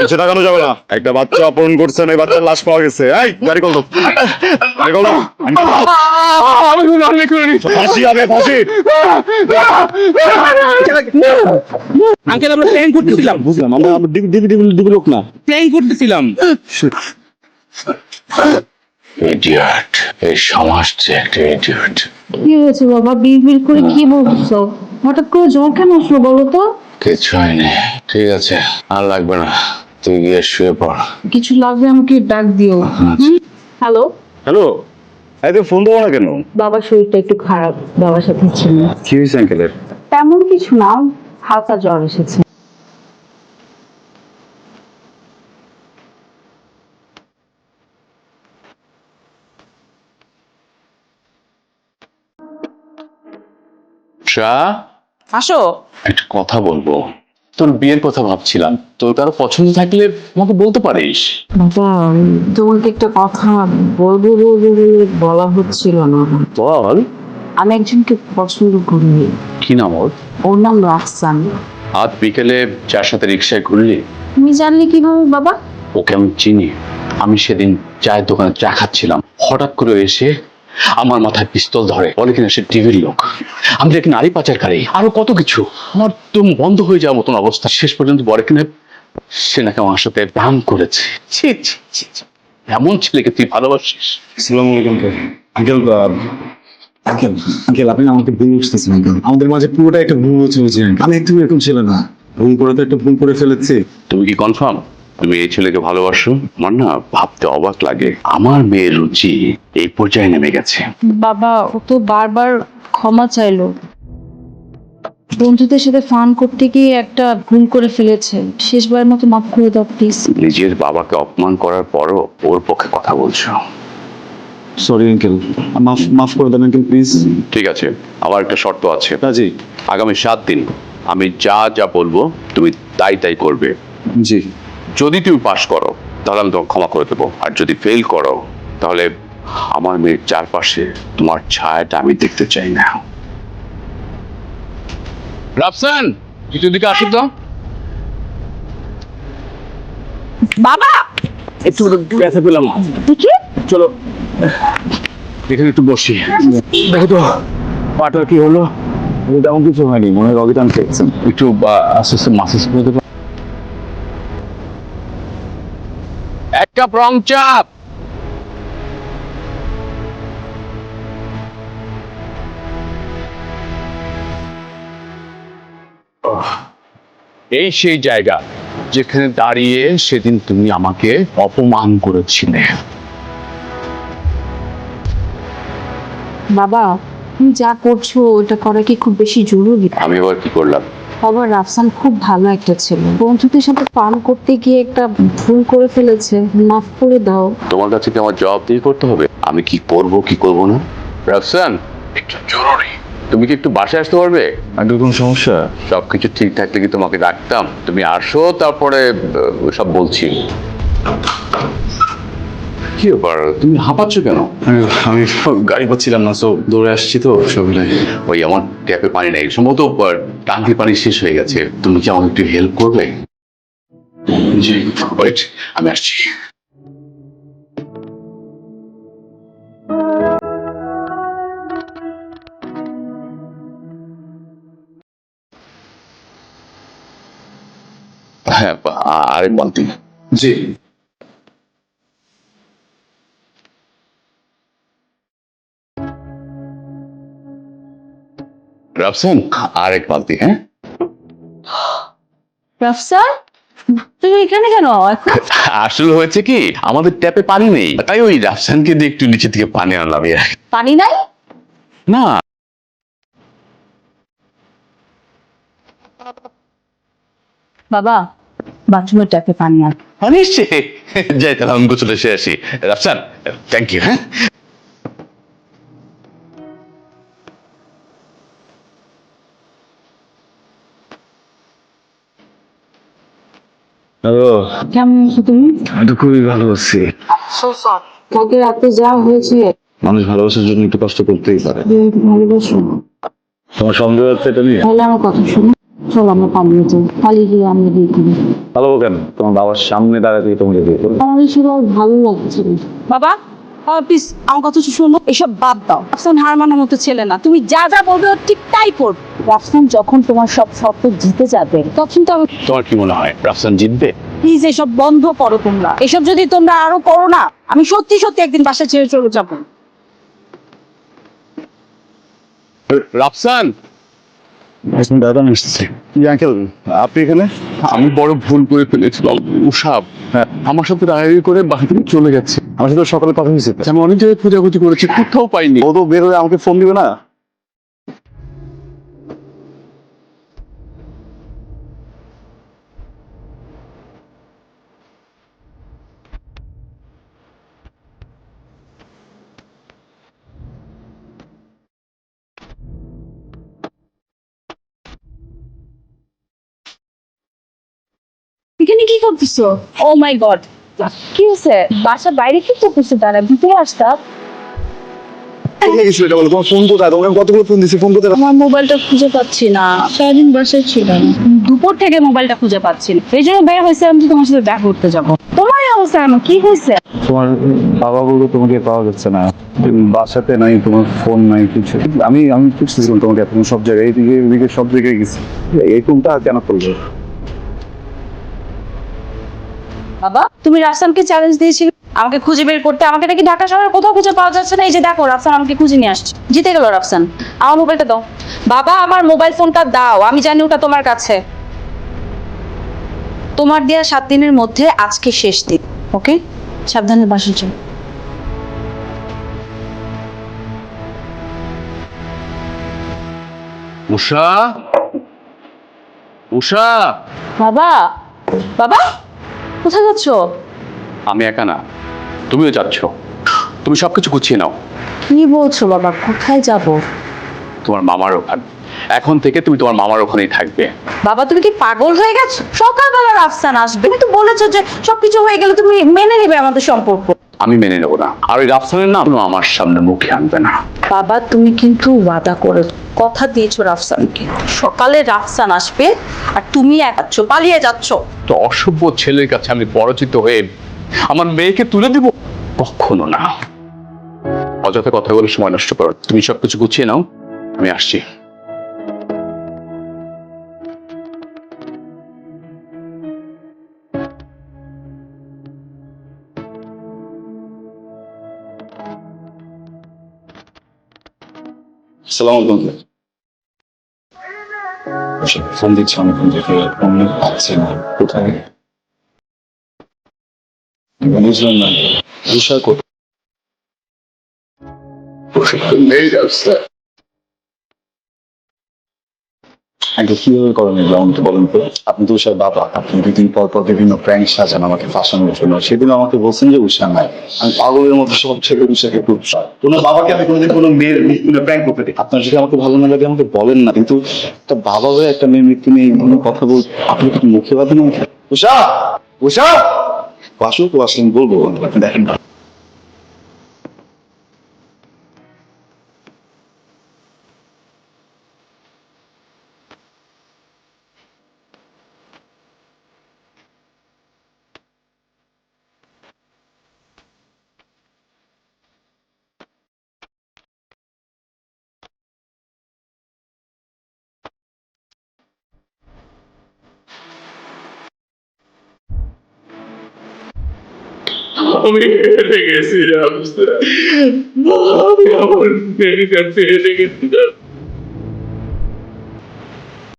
নিচে তাকানো যাবে না। একটা বাচ্চা অপহরণ করছেন এই বাচ্চার লাশ পাওয়া গেছে। এই গাড়ি কল গাড়ি কল দাও। আমি কোনো অন্যায় করিনি ফাঁসি হবে ফাঁসি। আঙ্কেল আমরা প্ল্যান করতেছিলাম। বুঝলাম আমরা আমরা ডিবি ডিবি ডিবি ডিবি লোক না। প্ল্যান করতেছিলাম। ইডিয়ট এই সমাজ একটা ইডিয়ট কি হয়েছে বাবা? বিড়বিড় করে কি বলছো? হঠাৎ করে জ্বর কেন আসলো বলো তো? কিছু হয়নি ঠিক আছে আর লাগবে না। তুই গিয়ে শুয়ে পড়। কিছু লাগবে আমাকে ডাক দিও। হ্যালো? হ্যালো? এই ফোন দেবো না কেন? বাবার শরীরটা একটু খারাপ বাবার সাথে ছিল। কি হয়েছে আঙ্কেলের তেমন কিছু না হালকা জ্বর এসেছে। চা আসো। একটা কথা বলব। তোর বিয়ের কথা ভাবছিলাম। তোর কারও পছন্দ থাকলে আমাকে বলতে পারিস? বাবা তোমাকে একটা কথা বলব বলব বলে বলা হচ্ছিল না। বল। আমি একজনকে পছন্দ করি। কি নাম ওর? ওর নাম রাফসান। আজ বিকেলে যার সাথে রিক্সায় ঘুরলি? তুমি জানলে কীভাবে বাবা? ওকে আমি চিনি। আমি সেদিন চায়ের দোকানে চা খাচ্ছিলাম। হঠাৎ করে এসে আমার মাথায় পিস্তল ধরে। বলে কিনা সে টিভির লোক। আমি দেখি নারী পাচারকারী। আরও কত কিছু। আমার তো বন্ধ হয়ে যাওয়ার মতন অবস্থা। শেষ পর্যন্ত বলে কিনা সে নাকি আমার সাথে ব্যায়াম করেছে। ছি ছি ছি ছি। এমন ছেলেকে তুই ভালোবাসিস? আসসালামু আলাইকুম আঙ্কেল। আঙ্কেল আঙ্কেল আপনি আমাকে ভুল বুঝতেছেন আঙ্কেল। আমাদের মাঝে পুরোটা একটা ভুল আমি একদম এরকম ছিল না। ভুল করে তো একটা ভুল করে ফেলেছি। তুমি কি কনফার্ম তুমি এই ছেলেকে ভালোবাসো? আমার না ভাবতে অবাক লাগে। আমার মেয়ের রুচি এই পর্যায়ে নেমে গেছে। বাবা ও তো বারবার ক্ষমা চাইলো। বন্ধুদের সাথে ফান করতে গিয়ে একটা ভুল করে ফেলেছে। শেষবারের মতো মাফ করে দাও প্লিজ। নিজের বাবাকে অপমান করার পরও ওর পক্ষে কথা বলছো। সরি আঙ্কেল মাফ মাফ করে দেন আঙ্কেল প্লিজ ঠিক আছে আমার একটা শর্ত আছে। জি আগামী সাত দিন আমি যা যা বলব তুমি তাই তাই করবে। জি। যদি তুমি পাশ করো তাহলে আমি তোমাকে ক্ষমা করে দেবো। আর যদি ফেল করো তাহলে আমার মেয়ের চারপাশে তোমার ছায়াটা আমি দেখতে চাই না। রাফসান কিছু দিকে আসুন তো। বাবা! একটু ব্যথা পেলাম। চলো। এখানে একটু বসি। দেখো তো পাটার কি হলো? তেমন কিছু হয়নি মনে হয় খেয়েছেন একটু আস্তে আস্তে মাসাজ করে কাপ রং চাপ। এই সেই জায়গা যেখানে দাঁড়িয়ে সেদিন তুমি আমাকে অপমান করেছিলে। বাবা তুমি যা করছ ওটা করা কি খুব বেশি জরুরি? আমি এবার কি করলাম? বাবা রাফসান খুব ভালো একটা ছেলে। বন্ধুদের সাথে পান করতে গিয়ে একটা ভুল করে ফেলেছে মাফ করে দাও। তোমার কাছে কি আমার জবাব দিয়ে করতে হবে? আমি কি করব কি করব না? রাফসান একটু জরুরি। তুমি কি একটু বাসায় আসতে পারবে? আঙ্কেল কোন সমস্যা? সবকিছু ঠিক থাকলে কি তোমাকে ডাকতাম তুমি আসো তারপরে সব বলছি। কি ব্যাপার? তুমি হাঁপাচ্ছ কেন? আমি আমি গাড়ি পাচ্ছিলাম না সো দৌড়ে আসছি তো সবিলাই ওই আমার ট্যাপে পানি নেই। সম্ভবত টাঙ্কির পানি শেষ হয়ে গেছে। তুমি কি আমাকে একটু হেল্প করবে? জি। আমি আসছি। হ্যাঁ আরেক বালতি। জি। রাফসান আরেক বালতি হ্যাঁ? রাফসান তুমি এখানে কেন? আসলে হয়েছে কি আমাদের ট্যাপে পানি নেই। তাই ওই রাফসানকে দিয়ে একটু নিচে থেকে পানি আনলাম পানি নাই? না। বাবা বাথরুমের ট্যাপে পানি আর নিশ্চয়ই। যাই তাহলে আমি গোসলে এসে আসি। রাফসান থ্যাংক ইউ হ্যাঁ? হ্যালো। কেমন আছো তুমি? আমি তো খুবই ভালো আছি। কালকে রাতে যা হয়েছে। মানুষ ভালোবাসার জন্য একটু কষ্ট করতেই পারে। ভালোবাসো। তোমার সন্দেহ আছে এটা নিয়ে? তাহলে আমার কথা শোনো। চল আমরা পালিয়ে যাই। পালিয়ে গিয়ে আমরা বিয়ে করি ভালো কেন? তোমার বাবার সামনে দাঁড়াতে তোমাকে দিয়ে দেবো। আমার এসব ভালো লাগছে বাবা প্লিজ আমার কথা শোনো। এসব বাদ দাও। হার মানার মতো ছেলে না। তুমি যা যা বলবে ও ঠিক তাই করবে। রাফসান যখন তোমার সব শর্ত জিতে যাবে তখন তো আমি তোমার কি মনে হয় রাফসান জিতবে? প্লিজ এসব বন্ধ করো তোমরা। এসব যদি তোমরা আরও করো না আমি সত্যি সত্যি একদিন বাসা ছেড়ে চলে যাব। রাফসান! দাদা এসেছে। আঙ্কেল আপনি এখানে? আমি বড় ভুল করে ফেলেছিলাম উষাব হ্যাঁ। আমার সাথে রাগারাগি করে বাসা থেকে চলে গেছে। আমার সাথে সকালে কথা হয়েছে। আমি অনেক জায়গায় খোঁজাখুঁজি করেছি কোথাও পাইনি। ও তো বের হয়ে আমাকে ফোন দিবে না? এখানে কি করতেছো? ও মাই গড কি হয়েছে বাসার বাইরে কি করতেছো তারা? ভিতরে আসতা। ফোন কোথায়? তোমাকে আমি কতগুলো ফোন দিছি? ফোন কোথায় আমার মোবাইলটা খুঁজে পাচ্ছি না। সারাদিন বাসায় ছিলাম। দুপুর থেকে মোবাইলটা খুঁজে পাচ্ছি না। এই জন্য বের হয়েছে আমি তোমার সাথে দেখা করতে যাব। তোমার অবস্থা কি হয়েছে তোমার বাবা বলল তোমাকে পাওয়া যাচ্ছে না। বাসাতে নাই তোমার ফোন নাই কিছু। আমি আমি খুঁজতেছিলাম তোমাকে এখন সব জায়গায় এদিকে সব জায়গায় গেছি। এরকমটা কেন করল বাবা তুমি রাফসানকে চ্যালেঞ্জ দিয়েছিলে? আমাকে খুঁজে বের করতে। আমাকে নাকি ঢাকা শহরে কোথাও খুঁজে পাওয়া যাচ্ছে না। এই যে দেখো রাফসান আমাকে খুঁজে নিয়ে আসছে। জিতে গেল রাফসান। আমার মোবাইলটা দাও। বাবা আমার মোবাইল ফোনটা দাও। আমি জানি ওটা তোমার কাছে। তোমার দেয়া সাত দিনের মধ্যে আজকে শেষ দিন ওকে? সাবধানে বাসা যাও উষা? উষা? বাবা বাবা? কোথায় যাচ্ছ? আমি একা না তুমিও যাচ্ছ। তুমি সবকিছু গুছিয়ে নাও। কি বলছো বাবা কোথায় যাব? তোমার মামার ওখানে। এখন থেকে তুমি তোমার মামার ওখানেই থাকবে। বাবা তুমি কি পাগল হয়ে গেছো? সকালবেলা রাফসান আসবে। তুমি তো বলেছ যে সবকিছু হয়ে গেলে তুমি মেনে নেবে আমাদের সম্পর্ক। আমি মেনে নেব না। আর ওই রাফসানের নাম আমার সামনে মুখে আনবে না। বাবা তুমি কিন্তু ওয়াদা করে কথা দিয়েছ রাফসানকে। সকালে রাফসান আসবে আর তুমি একাচ্ছ পালিয়ে যাচ্ছ। তো অসভ্য ছেলের কাছে আমি পরাজিত হয়ে আমার মেয়েকে তুলে দিব? কখনো না। অযথা কথা বলে সময় নষ্ট করো। তুমি সবকিছু গুছিয়ে নাও। আমি আসছি। সালাম আলাইকুম ফোন দিচ্ছি আমি ফোন থেকে ফোন পাচ্ছি না কোথায়? বুঝলাম না। তুষার কোথায়? আগে কীভাবে করেন বলেন তো আপনি তো উষার বাবা, আপনি দুদিন পর পর বিভিন্ন প্র্যাঙ্ক সাজান, আমাকে ফাঁসানোর জন্য। সেদিন আমাকে বলছেন যে, উষা নাই। আমি পাগলের সব ছেলে উষাকে খুব তোমার বাবাকে আমি কোনোদিন কোনো মেয়ের প্র্যাঙ্ক করতে দিই। আপনার যদি আমাকে ভালো না লাগে, আমাকে বলেন না। কিন্তু একটা বাবা হয়ে একটা মেয়ের মৃত্যু নিয়ে কথা বল আপনি মুখে বাঁধেন উষা! উষা! আসুক ও বলব। দেখেন। না আমি হেরে গেছি রামসা আমি আমার মেয়ের কাছে হেরে গেছিলাম